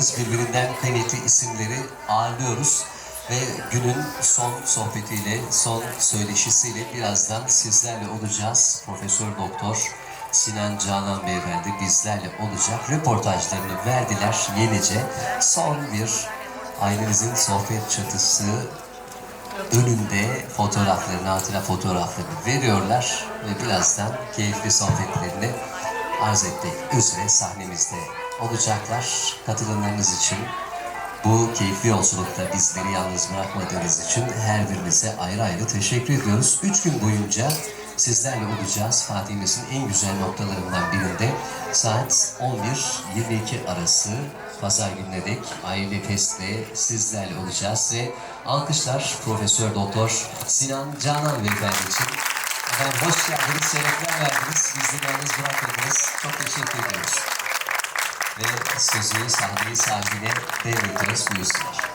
ediyoruz. Birbirinden kıymetli isimleri ağırlıyoruz. Ve günün son sohbetiyle, son söyleşisiyle birazdan sizlerle olacağız. Profesör Doktor Sinan Canan Beyefendi bizlerle olacak. Röportajlarını verdiler yenice. Son bir ailemizin sohbet çatısı önünde fotoğraflarını, hatıra fotoğraflarını veriyorlar ve birazdan keyifli sohbetlerini arz etmek üzere sahnemizde olacaklar. Katılımlarınız için bu keyifli yolculukta bizleri yalnız bırakmadığınız için her birinize ayrı ayrı teşekkür ediyoruz. Üç gün boyunca sizlerle olacağız. Fatih'imizin en güzel noktalarından birinde saat 11-22 arası Pazar gününe dek aile festle sizlerle olacağız ve alkışlar Profesör Doktor Sinan Canan Beyefendi için. Efendim hoş geldiniz, şerefler verdiniz, bizleri yalnız bırakmadınız. Çok teşekkür ediyoruz. Ve sözü, sahneyi sahibine devrediyoruz. Buyursunlar.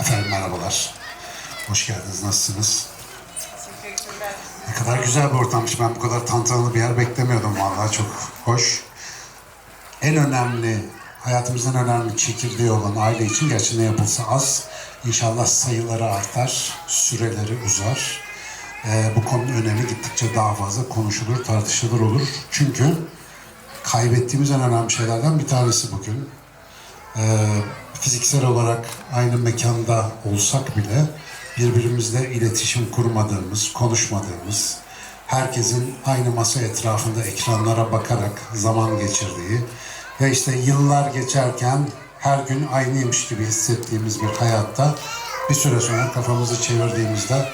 Efendim merhabalar. Hoş geldiniz. Nasılsınız? Ne kadar güzel bir ortammış. Ben bu kadar tantanalı bir yer beklemiyordum vallahi çok hoş. En önemli, hayatımızın önemli çekirdeği olan aile için gerçi ne yapılsa az. İnşallah sayıları artar, süreleri uzar. Ee, bu konunun önemi gittikçe daha fazla konuşulur, tartışılır olur. Çünkü kaybettiğimiz en önemli şeylerden bir tanesi bugün. Ee, fiziksel olarak aynı mekanda olsak bile birbirimizle iletişim kurmadığımız, konuşmadığımız, herkesin aynı masa etrafında ekranlara bakarak zaman geçirdiği ve işte yıllar geçerken her gün aynıymış gibi hissettiğimiz bir hayatta bir süre sonra kafamızı çevirdiğimizde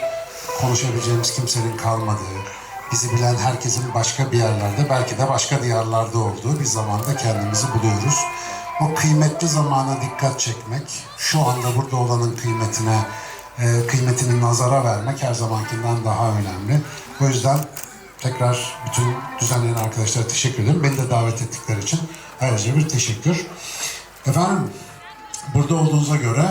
konuşabileceğimiz kimsenin kalmadığı, bizi bilen herkesin başka bir yerlerde, belki de başka diyarlarda olduğu bir zamanda kendimizi buluyoruz. O kıymetli zamana dikkat çekmek, şu anda burada olanın kıymetine, e, kıymetini nazara vermek her zamankinden daha önemli. O yüzden tekrar bütün düzenleyen arkadaşlara teşekkür ederim. Beni de davet ettikleri için ayrıca bir teşekkür. Efendim, burada olduğunuza göre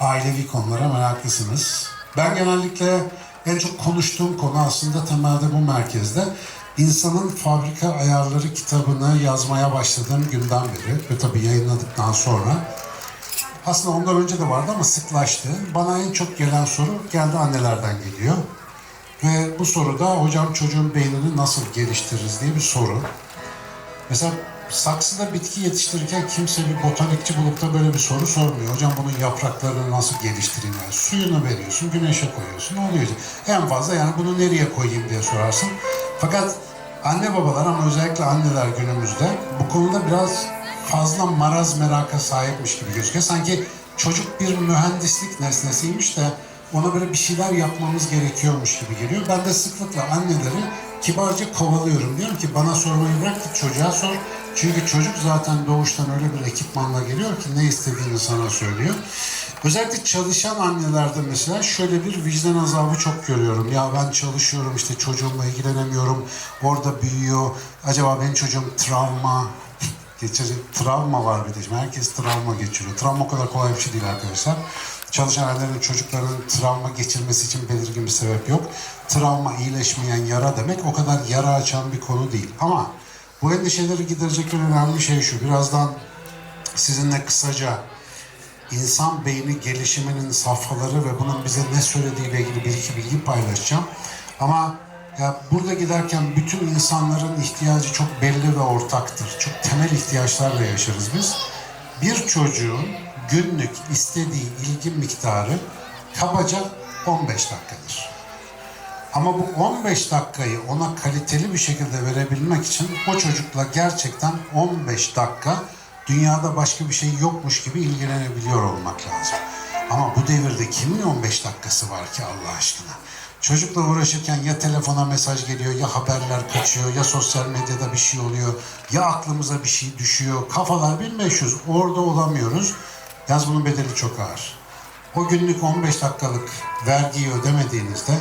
ailevi konulara meraklısınız. Ben genellikle en çok konuştuğum konu aslında temelde bu merkezde. İnsanın Fabrika Ayarları kitabını yazmaya başladığım günden beri ve tabii yayınladıktan sonra aslında ondan önce de vardı ama sıklaştı. Bana en çok gelen soru geldi annelerden geliyor. Ve bu soruda hocam çocuğun beynini nasıl geliştiririz diye bir soru. Mesela saksıda bitki yetiştirirken kimse bir botanikçi bulup da böyle bir soru sormuyor. Hocam bunun yapraklarını nasıl geliştireyim? Yani suyunu veriyorsun, güneşe koyuyorsun, oluyor. En fazla yani bunu nereye koyayım diye sorarsın. Fakat anne babalar ama özellikle anneler günümüzde bu konuda biraz fazla maraz meraka sahipmiş gibi gözüküyor. Sanki çocuk bir mühendislik nesnesiymiş de ona böyle bir şeyler yapmamız gerekiyormuş gibi geliyor. Ben de sıklıkla anneleri kibarca kovalıyorum. Diyorum ki bana sormayı bırak git çocuğa sor. Çünkü çocuk zaten doğuştan öyle bir ekipmanla geliyor ki ne istediğini sana söylüyor. Özellikle çalışan annelerde mesela şöyle bir vicdan azabı çok görüyorum. Ya ben çalışıyorum işte çocuğumla ilgilenemiyorum. Orada büyüyor. Acaba benim çocuğum travma geçirecek travma var bir de. Herkes travma geçiriyor. Travma o kadar kolay bir şey değil arkadaşlar. Çalışan annelerin çocuklarının travma geçirmesi için belirgin bir sebep yok. Travma iyileşmeyen yara demek o kadar yara açan bir konu değil. Ama bu endişeleri giderecek en önemli şey şu. Birazdan sizinle kısaca insan beyni gelişiminin safhaları ve bunun bize ne söylediğiyle ilgili bir iki bilgi paylaşacağım. Ama ya burada giderken bütün insanların ihtiyacı çok belli ve ortaktır. Çok temel ihtiyaçlarla yaşarız biz. Bir çocuğun günlük istediği ilgi miktarı kabaca 15 dakikadır. Ama bu 15 dakikayı ona kaliteli bir şekilde verebilmek için o çocukla gerçekten 15 dakika dünyada başka bir şey yokmuş gibi ilgilenebiliyor olmak lazım. Ama bu devirde kimin 15 dakikası var ki Allah aşkına? Çocukla uğraşırken ya telefona mesaj geliyor, ya haberler kaçıyor, ya sosyal medyada bir şey oluyor, ya aklımıza bir şey düşüyor. Kafalar 1500, orada olamıyoruz. Yaz bunun bedeli çok ağır. O günlük 15 dakikalık vergiyi ödemediğinizde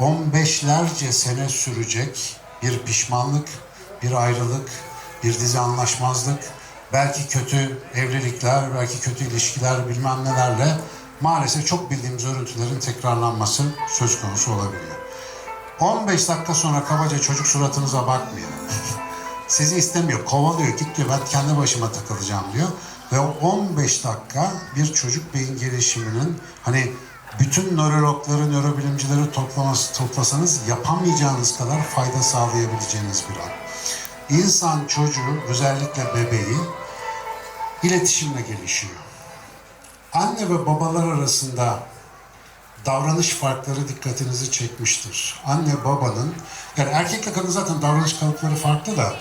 15'lerce sene sürecek bir pişmanlık, bir ayrılık, bir dizi anlaşmazlık, belki kötü evlilikler, belki kötü ilişkiler bilmem nelerle maalesef çok bildiğimiz örüntülerin tekrarlanması söz konusu olabiliyor. 15 dakika sonra kabaca çocuk suratınıza bakmıyor. Sizi istemiyor, kovalıyor, git diyor ben kendi başıma takılacağım diyor. Ve o 15 dakika bir çocuk beyin gelişiminin hani bütün nörologları, nörobilimcileri toplaması, toplasanız yapamayacağınız kadar fayda sağlayabileceğiniz bir an. İnsan çocuğu, özellikle bebeği iletişimle gelişiyor. Anne ve babalar arasında davranış farkları dikkatinizi çekmiştir. Anne babanın, yani erkekle kadın zaten davranış kalıpları farklı da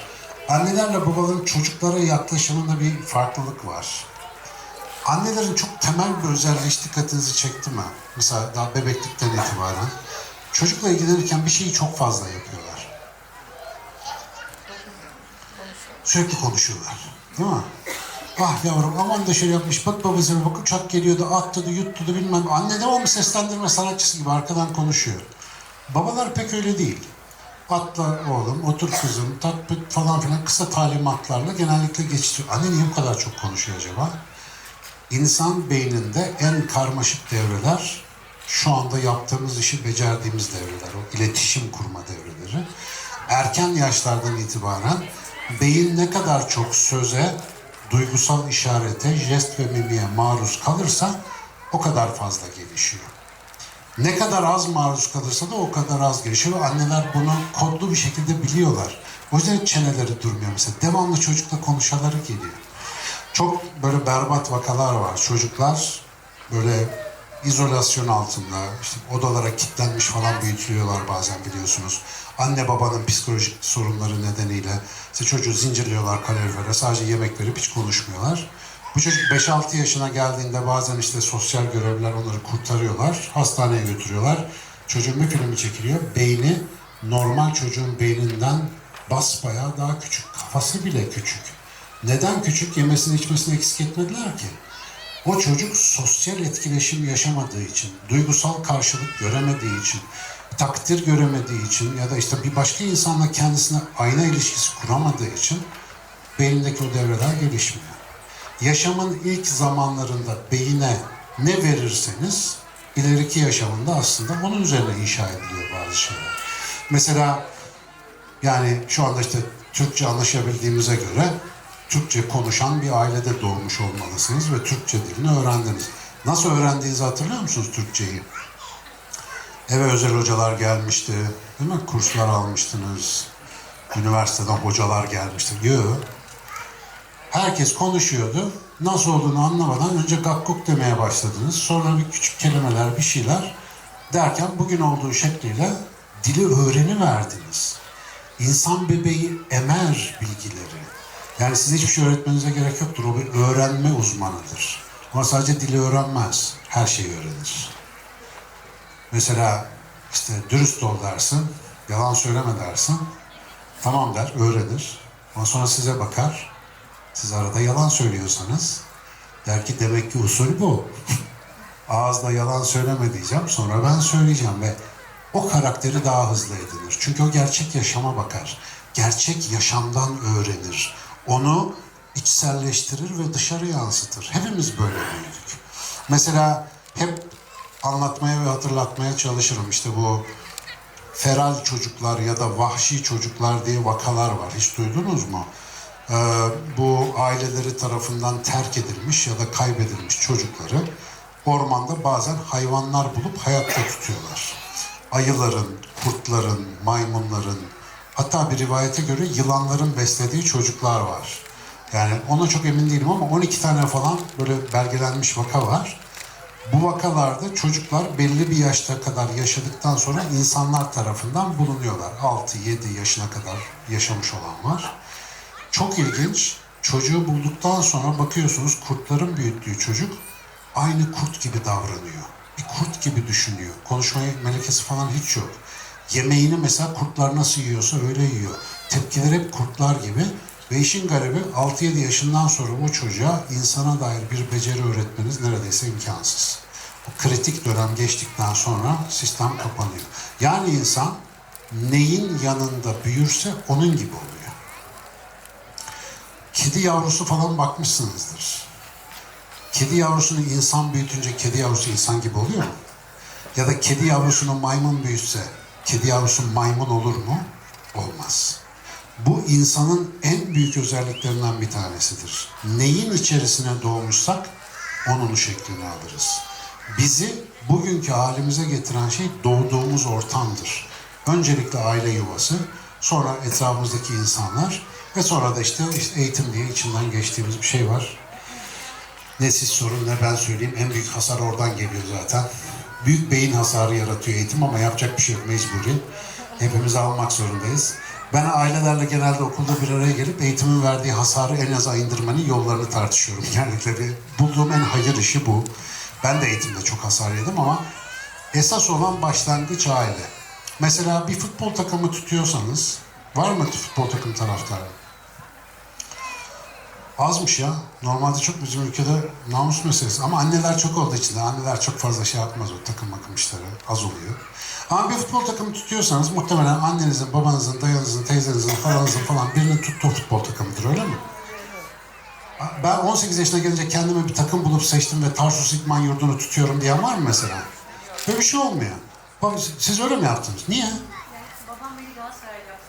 annelerle babaların çocuklara yaklaşımında bir farklılık var. Annelerin çok temel bir özelliği hiç dikkatinizi çekti mi? Mesela daha bebeklikten itibaren. Çocukla ilgilenirken bir şeyi çok fazla yapıyorlar. Sürekli konuşuyorlar. Değil mi? Ah yavrum aman da şöyle yapmış. Bak babasına bak uçak geliyordu attı yuttu da bilmem. Anne de o mu seslendirme sanatçısı gibi arkadan konuşuyor. Babalar pek öyle değil. Atla oğlum, otur kızım, tat falan filan kısa talimatlarla genellikle geçiştiriyor. Anne niye bu kadar çok konuşuyor acaba? İnsan beyninde en karmaşık devreler şu anda yaptığımız işi becerdiğimiz devreler. O iletişim kurma devreleri. Erken yaşlardan itibaren beyin ne kadar çok söze, duygusal işarete, jest ve mimiğe maruz kalırsa o kadar fazla gelişiyor. Ne kadar az maruz kalırsa da o kadar az gelişiyor anneler bunu kodlu bir şekilde biliyorlar. O yüzden çeneleri durmuyor mesela. Devamlı çocukla konuşaları geliyor. Çok böyle berbat vakalar var. Çocuklar böyle izolasyon altında, işte odalara kilitlenmiş falan büyütülüyorlar bazen biliyorsunuz. Anne babanın psikolojik sorunları nedeniyle işte çocuğu zincirliyorlar kalorifere, sadece yemek verip hiç konuşmuyorlar. Bu çocuk 5-6 yaşına geldiğinde bazen işte sosyal görevliler onları kurtarıyorlar, hastaneye götürüyorlar. Çocuğun bir filmi çekiliyor, beyni normal çocuğun beyninden basbayağı daha küçük, kafası bile küçük. Neden küçük? Yemesini içmesini eksik etmediler ki. O çocuk sosyal etkileşim yaşamadığı için, duygusal karşılık göremediği için, takdir göremediği için ya da işte bir başka insanla kendisine ayna ilişkisi kuramadığı için beynindeki o devreler gelişmiyor. Yaşamın ilk zamanlarında beyine ne verirseniz ileriki yaşamında aslında onun üzerine inşa ediliyor bazı şeyler. Mesela yani şu anda işte Türkçe anlaşabildiğimize göre Türkçe konuşan bir ailede doğmuş olmalısınız ve Türkçe dilini öğrendiniz. Nasıl öğrendiğinizi hatırlıyor musunuz Türkçeyi? Eve özel hocalar gelmişti, değil mi? Kurslar almıştınız. Üniversiteden hocalar gelmişti. Yok. Herkes konuşuyordu. Nasıl olduğunu anlamadan önce gakkuk demeye başladınız. Sonra bir küçük kelimeler, bir şeyler derken bugün olduğu şekliyle dili öğreniverdiniz. İnsan bebeği emer bilgileri. Yani size hiçbir şey öğretmenize gerek yoktur. O bir öğrenme uzmanıdır. Ama sadece dili öğrenmez. Her şeyi öğrenir. Mesela işte dürüst ol dersin, yalan söyleme dersin. Tamam der, öğrenir. Ondan sonra size bakar. Siz arada yalan söylüyorsanız der ki demek ki usul bu. Ağızda yalan söyleme diyeceğim, sonra ben söyleyeceğim ve o karakteri daha hızlı edinir. Çünkü o gerçek yaşama bakar. Gerçek yaşamdan öğrenir. Onu içselleştirir ve dışarı yansıtır. Hepimiz böyle büyüdük. Mesela hep anlatmaya ve hatırlatmaya çalışırım. İşte bu feral çocuklar ya da vahşi çocuklar diye vakalar var. Hiç duydunuz mu? Ee, bu aileleri tarafından terk edilmiş ya da kaybedilmiş çocukları ormanda bazen hayvanlar bulup hayatta tutuyorlar. Ayıların, kurtların, maymunların, hatta bir rivayete göre yılanların beslediği çocuklar var. Yani ona çok emin değilim ama 12 tane falan böyle belgelenmiş vaka var. Bu vakalarda çocuklar belli bir yaşta kadar yaşadıktan sonra insanlar tarafından bulunuyorlar. 6-7 yaşına kadar yaşamış olan var. Çok ilginç. Çocuğu bulduktan sonra bakıyorsunuz kurtların büyüttüğü çocuk aynı kurt gibi davranıyor. Bir kurt gibi düşünüyor. Konuşmaya melekesi falan hiç yok. Yemeğini mesela kurtlar nasıl yiyorsa öyle yiyor. Tepkileri hep kurtlar gibi. Ve işin garibi 6-7 yaşından sonra bu çocuğa insana dair bir beceri öğretmeniz neredeyse imkansız. O kritik dönem geçtikten sonra sistem kapanıyor. Yani insan neyin yanında büyürse onun gibi oluyor. Kedi yavrusu falan bakmışsınızdır. kedi yavrusunu insan büyütünce kedi yavrusu insan gibi oluyor mu? Ya da kedi yavrusunu maymun büyütse kedi yavrusu maymun olur mu? Olmaz. Bu insanın en büyük özelliklerinden bir tanesidir. Neyin içerisine doğmuşsak onun şeklini alırız. Bizi bugünkü halimize getiren şey doğduğumuz ortamdır. Öncelikle aile yuvası, sonra etrafımızdaki insanlar ve sonra da işte, işte eğitim diye içinden geçtiğimiz bir şey var. Ne siz sorun ne ben söyleyeyim. En büyük hasar oradan geliyor zaten. Büyük beyin hasarı yaratıyor eğitim ama yapacak bir şey yok mecburi. Hepimiz almak zorundayız. Ben ailelerle genelde okulda bir araya gelip eğitimin verdiği hasarı en aza indirmenin yollarını tartışıyorum. Genellikle bir bulduğum en hayır işi bu. Ben de eğitimde çok hasar yedim ama esas olan başlangıç aile. Mesela bir futbol takımı tutuyorsanız, var mı futbol takım taraftarı? Azmış ya. Normalde çok bizim ülkede namus meselesi. Ama anneler çok olduğu için de anneler çok fazla şey yapmaz o takım makım işleri. Az oluyor. Ama bir futbol takımı tutuyorsanız muhtemelen annenizin, babanızın, dayınızın, teyzenizin, falanızın falan birinin tuttuğu futbol takımıdır öyle mi? Ben 18 yaşına gelince kendime bir takım bulup seçtim ve Tarsus İdman Yurdu'nu tutuyorum diyen var mı mesela? Böyle bir şey olmuyor. Siz öyle mi yaptınız? Niye? Babam beni Galatasaray'da yaptı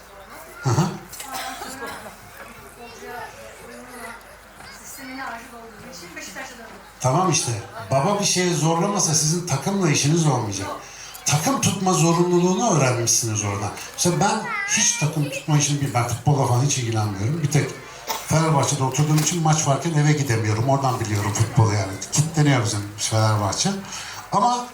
Hı sonra. hı. Ondan sonra futbolcuya uyumuna sistemine aşık olduğum için Beşiktaş'a döndüm. Tamam işte. Baba bir şeye zorlamasa sizin takımla işiniz olmayacak. Takım tutma zorunluluğunu öğrenmişsiniz orada. Mesela ben hiç takım tutma işini bilmem. Ben futbolla falan hiç ilgilenmiyorum. Bir tek Fenerbahçe'de oturduğum için maç varken eve gidemiyorum. Oradan biliyorum futbolu yani. Kitleniyor bizim Fenerbahçe. Ama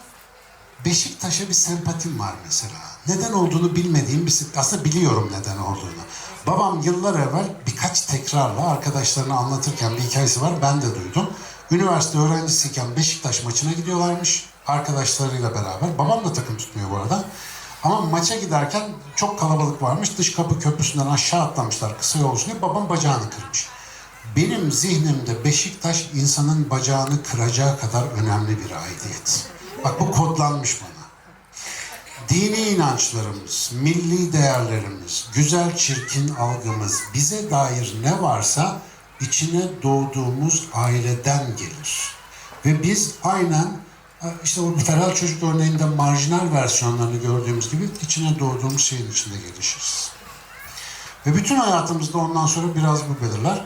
Beşiktaş'a bir sempatim var mesela. Neden olduğunu bilmediğim bir aslında biliyorum neden olduğunu. Babam yıllar evvel birkaç tekrarla arkadaşlarına anlatırken bir hikayesi var ben de duydum. Üniversite öğrencisiyken Beşiktaş maçına gidiyorlarmış arkadaşlarıyla beraber. Babam da takım tutmuyor bu arada. Ama maça giderken çok kalabalık varmış. Dış kapı köprüsünden aşağı atlamışlar kısa yol diye. Babam bacağını kırmış. Benim zihnimde Beşiktaş insanın bacağını kıracağı kadar önemli bir aidiyet. Bak bu kodlanmış bana. Dini inançlarımız, milli değerlerimiz, güzel çirkin algımız, bize dair ne varsa içine doğduğumuz aileden gelir. Ve biz aynen e, işte o ferah çocuk örneğinde marjinal versiyonlarını gördüğümüz gibi içine doğduğumuz şeyin içinde gelişiriz. Ve bütün hayatımızda ondan sonra biraz bu belirler.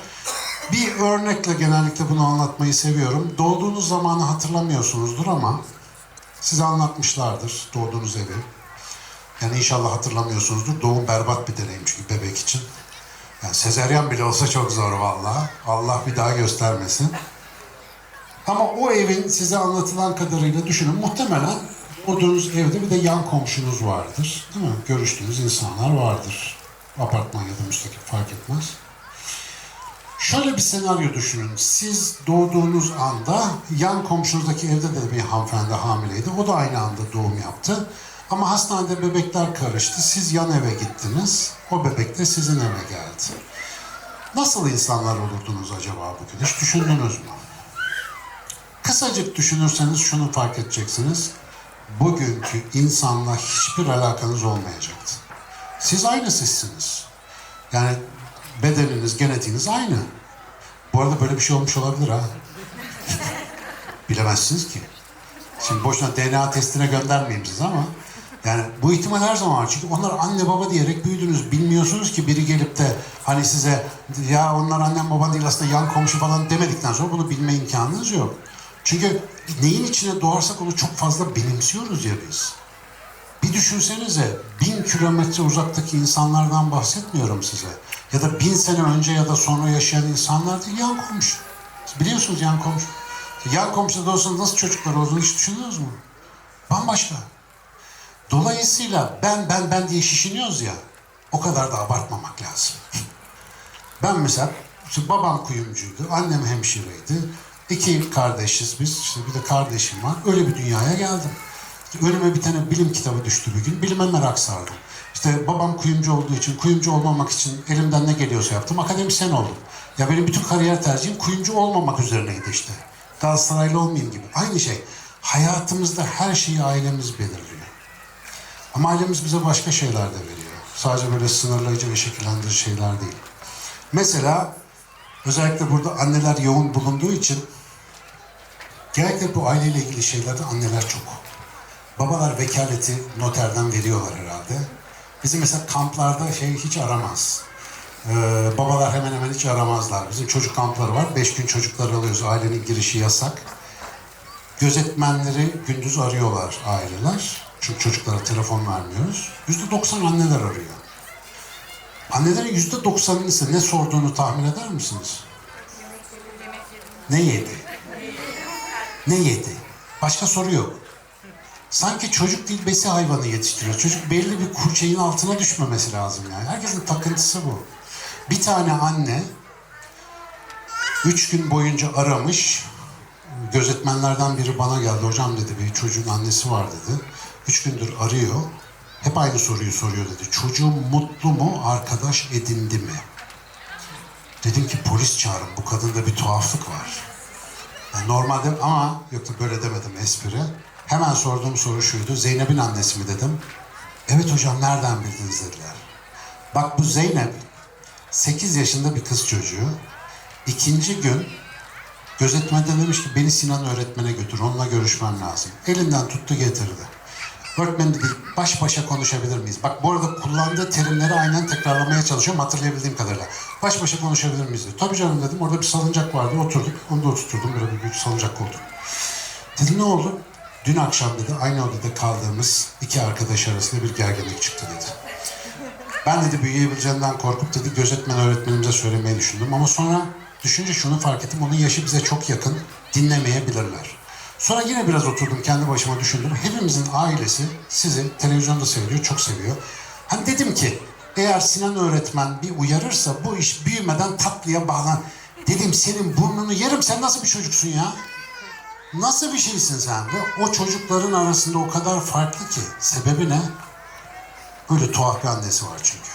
Bir örnekle genellikle bunu anlatmayı seviyorum. Doğduğunuz zamanı hatırlamıyorsunuzdur ama size anlatmışlardır doğduğunuz evi. Yani inşallah hatırlamıyorsunuzdur. Doğum berbat bir deneyim çünkü bebek için. Yani sezeryan bile olsa çok zor vallahi. Allah bir daha göstermesin. Ama o evin size anlatılan kadarıyla düşünün. Muhtemelen doğduğunuz evde bir de yan komşunuz vardır. Değil mi? Görüştüğünüz insanlar vardır. Apartman ya da müstakil fark etmez. Şöyle bir senaryo düşünün. Siz doğduğunuz anda yan komşunuzdaki evde de bir hanımefendi hamileydi. O da aynı anda doğum yaptı. Ama hastanede bebekler karıştı. Siz yan eve gittiniz. O bebek de sizin eve geldi. Nasıl insanlar olurdunuz acaba bugün? Hiç düşündünüz mü? Kısacık düşünürseniz şunu fark edeceksiniz. Bugünkü insanla hiçbir alakanız olmayacaktı. Siz aynı sizsiniz. Yani bedeniniz, genetiğiniz aynı. Bu arada böyle bir şey olmuş olabilir ha. Bilemezsiniz ki. Şimdi boşuna DNA testine göndermeyeyim siz ama yani bu ihtimal her zaman var. Çünkü onlar anne baba diyerek büyüdünüz. Bilmiyorsunuz ki biri gelip de hani size ya onlar annem baban değil aslında yan komşu falan demedikten sonra bunu bilme imkanınız yok. Çünkü neyin içine doğarsak onu çok fazla benimsiyoruz ya biz. Bir düşünsenize bin kilometre uzaktaki insanlardan bahsetmiyorum size. Ya da bin sene önce ya da sonra yaşayan insanlar değil yan komşu. Biliyorsunuz yan komşu. Yan komşuda olsanız nasıl çocuklar olduğunu hiç düşündünüz mü? Bambaşka. Dolayısıyla ben ben ben diye şişiniyoruz ya o kadar da abartmamak lazım. Ben mesela işte babam kuyumcuydu, annem hemşireydi. İki kardeşiz biz, işte bir de kardeşim var. Öyle bir dünyaya geldim. Önüme bir tane bilim kitabı düştü bir gün. Bilime merak sardım. İşte babam kuyumcu olduğu için, kuyumcu olmamak için elimden ne geliyorsa yaptım. Akademisyen oldum. Ya benim bütün kariyer tercihim kuyumcu olmamak üzerineydi işte. Galatasaraylı olmayayım gibi. Aynı şey. Hayatımızda her şeyi ailemiz belirliyor. Ama ailemiz bize başka şeyler de veriyor. Sadece böyle sınırlayıcı ve şekillendirici şeyler değil. Mesela özellikle burada anneler yoğun bulunduğu için Genellikle bu aileyle ilgili şeylerde anneler çok. Babalar vekaleti noterden veriyorlar herhalde. Bizim mesela kamplarda şey hiç aramaz. Ee, babalar hemen hemen hiç aramazlar. Bizim çocuk kampları var. Beş gün çocukları alıyoruz. Ailenin girişi yasak. Gözetmenleri gündüz arıyorlar aileler. Çünkü çocuklara telefon vermiyoruz. Yüzde doksan anneler arıyor. Annelerin yüzde doksanının ise ne sorduğunu tahmin eder misiniz? Ne yedi? Ne yedi? Başka soru yok. Sanki çocuk değil besi hayvanı yetiştiriyor. Çocuk belli bir kurçeğin altına düşmemesi lazım yani. Herkesin takıntısı bu. Bir tane anne üç gün boyunca aramış. Gözetmenlerden biri bana geldi. Hocam dedi bir çocuğun annesi var dedi. Üç gündür arıyor. Hep aynı soruyu soruyor dedi. Çocuğum mutlu mu, arkadaş edindi mi? Dedim ki polis çağırın. Bu kadında bir tuhaflık var. Yani normalde ama yok da böyle demedim espri. Hemen sorduğum soru şuydu. Zeynep'in annesi mi dedim. Evet hocam nereden bildiniz dediler. Bak bu Zeynep 8 yaşında bir kız çocuğu. İkinci gün gözetmeden demiş ki beni Sinan öğretmene götür. Onunla görüşmem lazım. Elinden tuttu getirdi. Öğretmen dedi baş başa konuşabilir miyiz? Bak bu arada kullandığı terimleri aynen tekrarlamaya çalışıyorum hatırlayabildiğim kadarıyla. Baş başa konuşabilir miyiz dedi. Tabii canım dedim. Orada bir salıncak vardı. Oturduk. Onu da oturturdum. Böyle bir büyük salıncak koltuk. Dedi ne oldu? Dün akşam dedi aynı odada kaldığımız iki arkadaş arasında bir gerginlik çıktı dedi. Ben dedi büyüyebileceğinden korkup dedi gözetmen öğretmenimize söylemeyi düşündüm. Ama sonra düşünce şunu fark ettim. Onun yaşı bize çok yakın. Dinlemeyebilirler. Sonra yine biraz oturdum kendi başıma düşündüm. Hepimizin ailesi sizi televizyonda seyrediyor, çok seviyor. Hani dedim ki eğer Sinan öğretmen bir uyarırsa bu iş büyümeden tatlıya bağlan. Dedim senin burnunu yerim sen nasıl bir çocuksun ya? Nasıl bir şeysin sen? Ve o çocukların arasında o kadar farklı ki. Sebebi ne? Böyle tuhaf bir annesi var çünkü.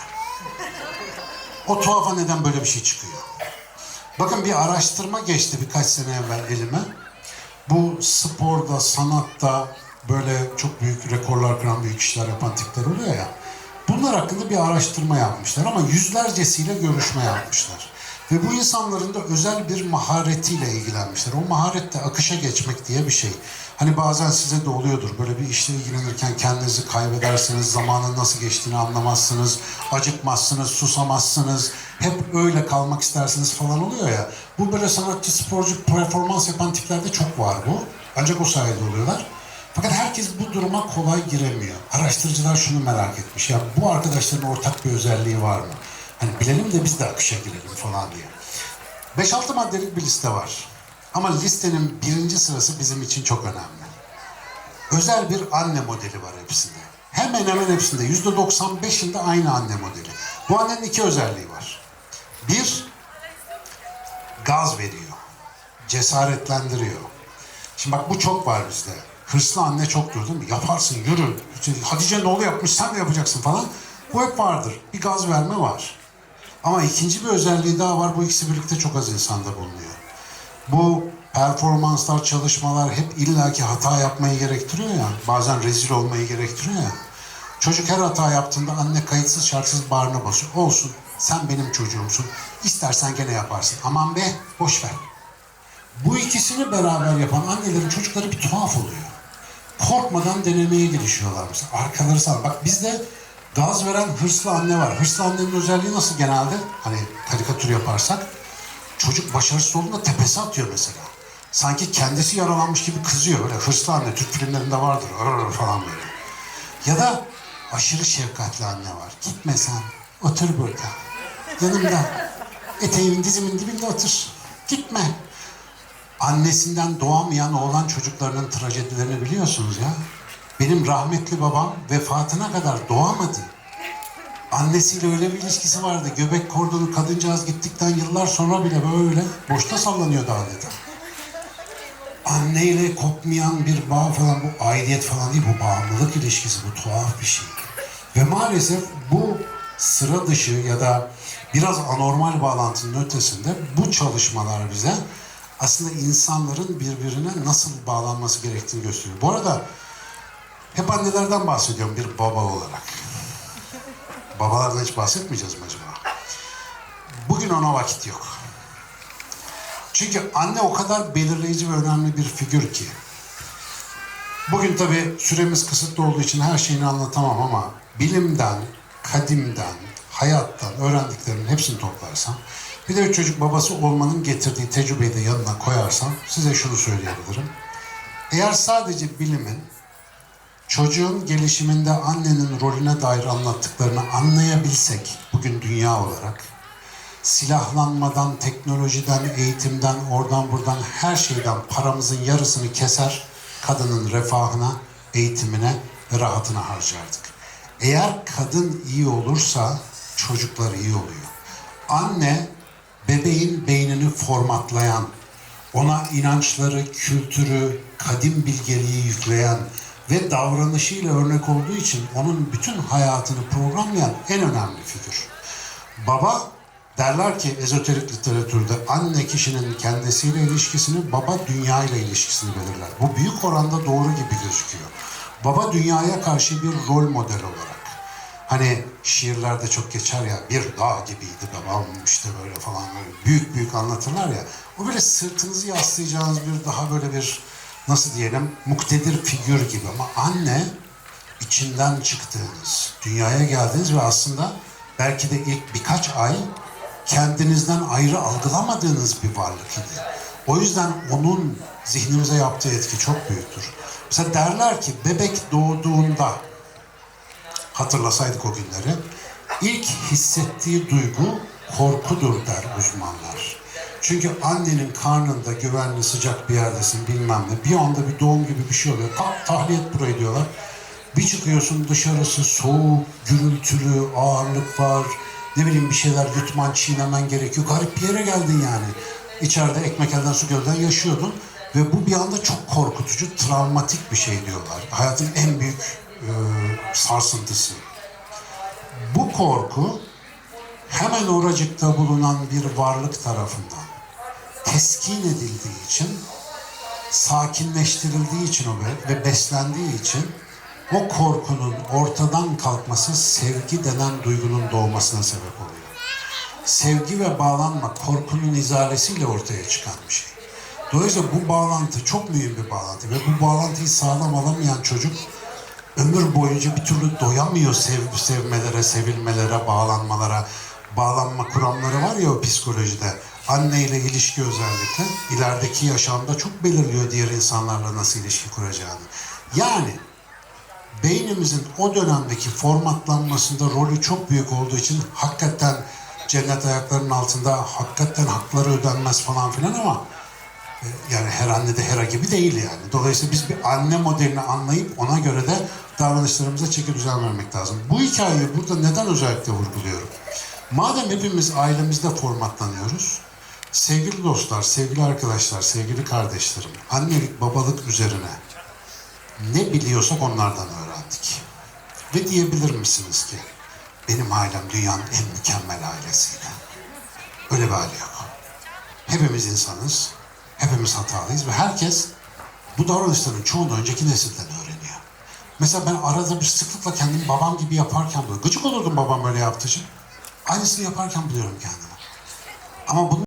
O tuhafa neden böyle bir şey çıkıyor? Bakın bir araştırma geçti birkaç sene evvel elime. Bu sporda, sanatta böyle çok büyük rekorlar kıran büyük işler yapan tipler oluyor ya. Bunlar hakkında bir araştırma yapmışlar ama yüzlercesiyle görüşme yapmışlar. Ve bu insanların da özel bir maharetiyle ilgilenmişler. O maharet de akışa geçmek diye bir şey. Hani bazen size de oluyordur. Böyle bir işle ilgilenirken kendinizi kaybedersiniz. Zamanın nasıl geçtiğini anlamazsınız. Acıkmazsınız, susamazsınız. Hep öyle kalmak istersiniz falan oluyor ya. Bu böyle sanatçı, sporcu, performans yapan tiplerde çok var bu. Ancak o sayede oluyorlar. Fakat herkes bu duruma kolay giremiyor. Araştırıcılar şunu merak etmiş. Ya bu arkadaşların ortak bir özelliği var mı? Hani bilelim de biz de akışa girelim falan diye. 5-6 maddelik bir liste var. Ama listenin birinci sırası bizim için çok önemli. Özel bir anne modeli var hepsinde. Hemen hemen hepsinde. Yüzde 95'inde aynı anne modeli. Bu annenin iki özelliği var. Bir, gaz veriyor. Cesaretlendiriyor. Şimdi bak bu çok var bizde. Hırslı anne çoktur değil mi? Yaparsın, yürü. İşte Hatice ne oluyor yapmış, sen de yapacaksın falan. Bu hep vardır. Bir gaz verme var. Ama ikinci bir özelliği daha var. Bu ikisi birlikte çok az insanda bulunuyor. Bu performanslar, çalışmalar hep illaki hata yapmayı gerektiriyor ya. Bazen rezil olmayı gerektiriyor ya. Çocuk her hata yaptığında anne kayıtsız şartsız bağrına basıyor. Olsun sen benim çocuğumsun. İstersen gene yaparsın. Aman be boş ver. Bu ikisini beraber yapan annelerin çocukları bir tuhaf oluyor. Korkmadan denemeye girişiyorlar mesela. Arkaları sağ. Bak bizde gaz veren hırslı anne var. Hırslı annenin özelliği nasıl genelde? Hani karikatür yaparsak. Çocuk başarısız olduğunda tepesi atıyor mesela. Sanki kendisi yaralanmış gibi kızıyor. Böyle hırslı anne Türk filmlerinde vardır. Arr falan böyle. Ya da aşırı şefkatli anne var. Gitme sen. Otur burada. Yanımda. Eteğimin dizimin dibinde otur. Gitme. Annesinden doğamayan oğlan çocuklarının trajedilerini biliyorsunuz ya. Benim rahmetli babam vefatına kadar doğamadı. Annesiyle öyle bir ilişkisi vardı. Göbek kordonu kadıncağız gittikten yıllar sonra bile böyle boşta sallanıyordu adeta. Anneyle kopmayan bir bağ falan bu aidiyet falan değil bu bağımlılık ilişkisi bu tuhaf bir şey. Ve maalesef bu sıra dışı ya da biraz anormal bağlantının ötesinde bu çalışmalar bize aslında insanların birbirine nasıl bağlanması gerektiğini gösteriyor. Bu arada hep annelerden bahsediyorum bir baba olarak. Babalardan hiç bahsetmeyeceğiz mi acaba? Bugün ona vakit yok. Çünkü anne o kadar belirleyici ve önemli bir figür ki. Bugün tabii süremiz kısıtlı olduğu için her şeyini anlatamam ama bilimden, kadimden, hayattan öğrendiklerimin hepsini toplarsam bir de üç çocuk babası olmanın getirdiği tecrübeyi de yanına koyarsam size şunu söyleyebilirim. Eğer sadece bilimin çocuğun gelişiminde annenin rolüne dair anlattıklarını anlayabilsek bugün dünya olarak silahlanmadan, teknolojiden, eğitimden, oradan buradan her şeyden paramızın yarısını keser, kadının refahına, eğitimine ve rahatına harcardık. Eğer kadın iyi olursa çocuklar iyi oluyor. Anne bebeğin beynini formatlayan, ona inançları, kültürü, kadim bilgeliği yükleyen ve davranışıyla örnek olduğu için onun bütün hayatını programlayan en önemli figür. Baba derler ki ezoterik literatürde anne kişinin kendisiyle ilişkisini, baba dünya ile ilişkisini belirler. Bu büyük oranda doğru gibi gözüküyor. Baba dünyaya karşı bir rol model olarak. Hani şiirlerde çok geçer ya bir dağ gibiydi babam işte böyle falan böyle büyük büyük anlatırlar ya. O böyle sırtınızı yaslayacağınız bir daha böyle bir nasıl diyelim muktedir figür gibi ama anne içinden çıktığınız, dünyaya geldiğiniz ve aslında belki de ilk birkaç ay kendinizden ayrı algılamadığınız bir varlık idi. O yüzden onun zihnimize yaptığı etki çok büyüktür. Mesela derler ki bebek doğduğunda hatırlasaydık o günleri. İlk hissettiği duygu korkudur der uzmanlar. Çünkü annenin karnında güvenli sıcak bir yerdesin bilmem ne. Bir anda bir doğum gibi bir şey oluyor. Kalk tahliye et burayı diyorlar. Bir çıkıyorsun dışarısı soğuk, gürültülü, ağırlık var. Ne bileyim bir şeyler yutman, çiğnemen gerekiyor. Garip bir yere geldin yani. İçeride ekmek elden su gölden yaşıyordun. Ve bu bir anda çok korkutucu, travmatik bir şey diyorlar. Hayatın en büyük e, sarsıntısı. Bu korku hemen oracıkta bulunan bir varlık tarafından teskin edildiği için, sakinleştirildiği için o be- ve beslendiği için o korkunun ortadan kalkması sevgi denen duygunun doğmasına sebep oluyor. Sevgi ve bağlanma korkunun izalesiyle ortaya çıkan bir şey. Dolayısıyla bu bağlantı çok mühim bir bağlantı ve bu bağlantıyı sağlam alamayan çocuk ömür boyunca bir türlü doyamıyor sev, sevmelere, sevilmelere, bağlanmalara. Bağlanma kuramları var ya o psikolojide. Anne ile ilişki özellikle ilerideki yaşamda çok belirliyor diğer insanlarla nasıl ilişki kuracağını. Yani beynimizin o dönemdeki formatlanmasında rolü çok büyük olduğu için hakikaten cennet ayaklarının altında hakikaten hakları ödenmez falan filan ama e, yani her anne de Hera gibi değil yani. Dolayısıyla biz bir anne modelini anlayıp ona göre de davranışlarımıza çeki düzen vermek lazım. Bu hikayeyi burada neden özellikle vurguluyorum? Madem hepimiz ailemizde formatlanıyoruz, sevgili dostlar, sevgili arkadaşlar, sevgili kardeşlerim, annelik, babalık üzerine ne biliyorsak onlardan öğrendik. Ve diyebilir misiniz ki benim ailem dünyanın en mükemmel ailesiydi. Öyle bir aile yok. Hepimiz insanız, hepimiz hatalıyız ve herkes bu davranışların çoğunu önceki nesilden öğreniyor. Mesela ben arada bir sıklıkla kendimi babam gibi yaparken böyle gıcık olurdum babam böyle yaptığı için. Aynısını yaparken buluyorum kendimi. Ama bunu